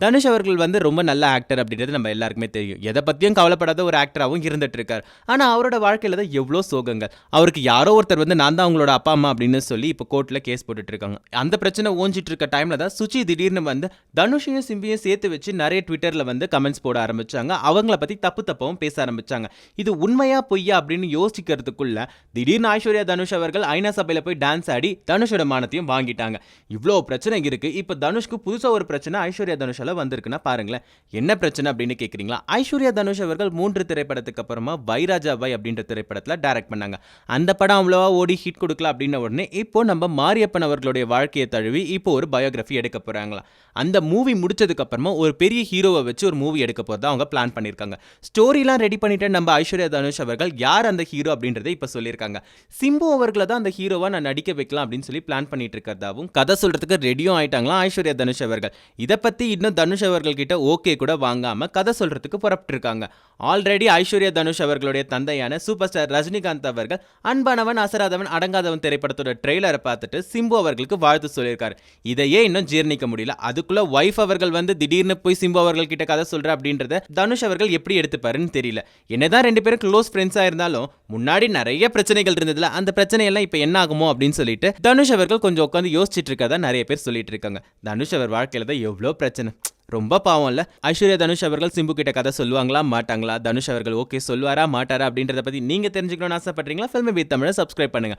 தனுஷ் அவர்கள் வந்து ரொம்ப நல்ல ஆக்டர் அப்படின்றது நம்ம எல்லாருக்குமே தெரியும். எதை பற்றியும் கவலைப்படாத ஒரு ஆக்டராகவும் இருந்துட்டு இருக்கார். ஆனால் அவரோட வாழ்க்கையில் தான் எவ்வளோ சோகங்கள். அவருக்கு யாரோ ஒருத்தர் வந்து நான் தான் அவங்களோட அப்பா அம்மா அப்படின்னு சொல்லி இப்போ கோர்ட்டில் கேஸ் போட்டுட்டு இருக்காங்க. அந்த பிரச்சனை ஓஞ்சிட்டு இருக்க டைமில் தான் சுச்சி திடீர்னு வந்து தனுஷையும் சிம்பியும் சேர்த்து வச்சு நிறைய ட்விட்டரில் வந்து கமெண்ட்ஸ் போட ஆரம்பித்தாங்க அவங்கள பற்றி தப்பு தப்பாவும் பேச ஆரம்பித்தாங்க இது உண்மையா பொய்யா அப்படின்னு யோசிக்கிறதுக்குள்ள திடீர்னு ஐஸ்வர்யா தனுஷ் அவர்கள் ஐநா சபையில் போய் டான்ஸ் ஆடி தனுஷோட மானத்தையும் வாங்கிட்டாங்க. இவ்வளோ பிரச்சனை இருக்குது இப்போ தனுஷ்க்கு புதுசாக ஒரு பிரச்சனை ஐஸ்வர்யா தனுஷால வந்திருக்குன்னா பாருங்களேன். என்ன பிரச்சனை அப்படின்னு கேட்குறீங்களா ஐஸ்வர்யா தனுஷ் அவர்கள் மூன்று திரைப்படத்துக்கு அப்புறமா வைராஜா பாய் அப்படின்ற திரைப்படத்தில் டைரக்ட் பண்ணாங்க. அந்த படம் அவ்வளோவா ஓடி ஹிட் கொடுக்கல அப்படின்ன உடனே இப்போ நம்ம மாரியப்பன் அவர்களுடைய வாழ்க்கையை தழுவி இப்போ ஒரு பயோகிராஃபி எடுக்க போகிறாங்களா அந்த மூவி முடிச்சதுக்கு அப்புறமா ஒரு பெரிய ஹீரோவை வச்சு ஒரு மூவி எடுக்க போறதா அவங்க பிளான் பண்ணியிருக்காங்க ஸ்டோரிலாம் ரெடி பண்ணிட்டு நம்ம ஐஸ்வர்யா தனுஷ் அவர்கள். யார் அந்த ஹீரோ அப்படின்றத இப்போ சொல்லியிருக்காங்க. சிம்பு அவர்களை தான் அந்த ஹீரோவாக நான் நடிக்க வைக்கலாம் அப்படின்னு சொல்லி பிளான் பண்ணிட்டு இருக்கிறதாவும் கதை சொல்றதுக்கு ரெடியும் ஆயிட்டாங்களா ஐஸ்வர்யா தனுஷ் அவர்கள்? இதை பத்தி இன்னும் தனுஷ் அவர்கள்கிட்ட ஓகே கூட வாங்காம கதை சொல்றதுக்கு புறப்பட்டிருக்காங்க. ஆல்ரெடி ஐஸ்வர்யா தனுஷ் அவர்களுடைய தந்தையான சூப்பர் ஸ்டார் ரஜினிகாந்த் அவர்கள் அன்பானவன் அசராதவன் அடங்காதவன் திரைப்படத்தோட ட்ரெய்லரை பார்த்துட்டு சிம்பு அவர்களுக்கு வாழ்த்து சொல்லியிருக்காரு. இதையே இன்னும் ஜீர்ணிக்க முடியல. அதுக்குள்ள ஒய்ஃப் அவர்கள் வந்து திடீர்னு போய் சிம்பு அவர்கள் கிட்ட கதை சொல்கிற அப்படின்றத தனுஷ் அவர்கள் எப்படி எடுத்துப்பாருன்னு தெரியல. என்னதான் ரெண்டு பேரும் க்ளோஸ் ஃப்ரெண்ட்ஸாக இருந்தாலும் முன்னாடி நிறைய பிரச்சனைகள் இருந்ததுல அந்த பிரச்சனையெல்லாம் இப்போ என்ன ஆகுமோ அப்படின்னு சொல்லிட்டு தனுஷ் அவர்கள் கொஞ்சம் உட்காந்து யோசிச்சுட்டு இருக்கதா நிறைய பேர் சொல்லிட்டு இருக்காங்க. தனுஷ் அவர் வாழ்க்கையில் தான் எவ்வளோ பிரச்சனை. ரொம்ப பாவம் ஐஸ்வர்யா தனுஷ் அவர்கள் சிம்பு கிட்ட கதை சொல்லுவாங்களா? மாட்டாங்களா? தனுஷ் அவர்கள் ஓகே சொல்லுவாரா? மாட்டாரா? அப்படின்றத பத்தி நீங்க தெரிஞ்சுக்கணும்னு ஆசைப்படுறீங்களா? ஃபில்மி பி தமிழை சப்ஸ்கிரைப் பண்ணுங்க.